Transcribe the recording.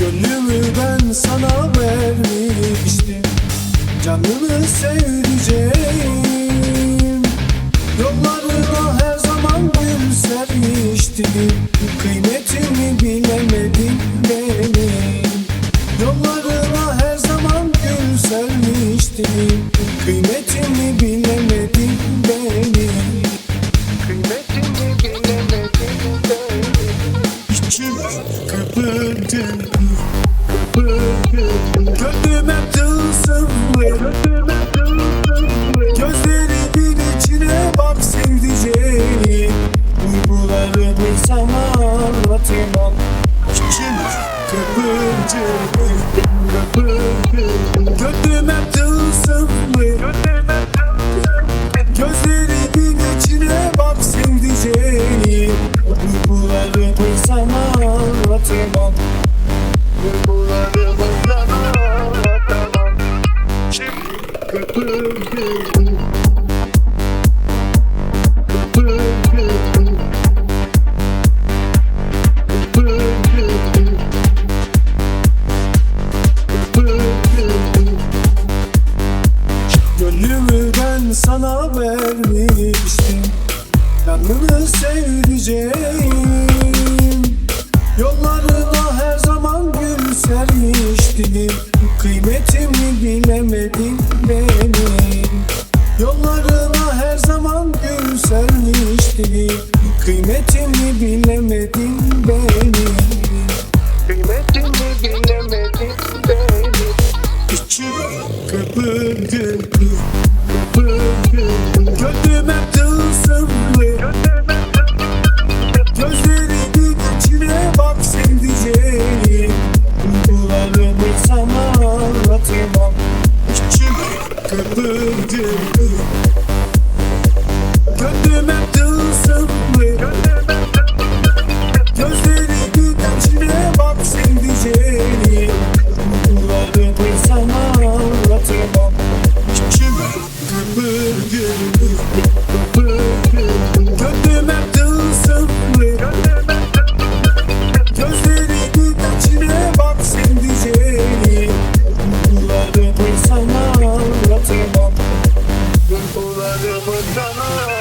Gönlümü ben sana vermiştim. Canımı sevdiceğim Yollarına her zaman gün sermiştim. Kıymetimi bilemedin benim. Yollarına sermiştim Kıymetimi bilemedin benim Kıymetimi bilemedin benim İçim kıpırdı Gönlüm hep tılsımlı Gözlerimin içine bak sevdiceğim Duygularımı sana anlatamam. İçim kıpırdı Gönlüm hep tılsımlı Gözlerimin Gönlümü ben sana vermiştim. Canını sevdiceğim Yollarına her zaman gül sermiştim Kıymetimi bilemedin benim. Yollarına her zaman gül sermiştim Kıymetimi bilemedin benim Kaçır Kapandı Kapandı Kapandı Duygularımı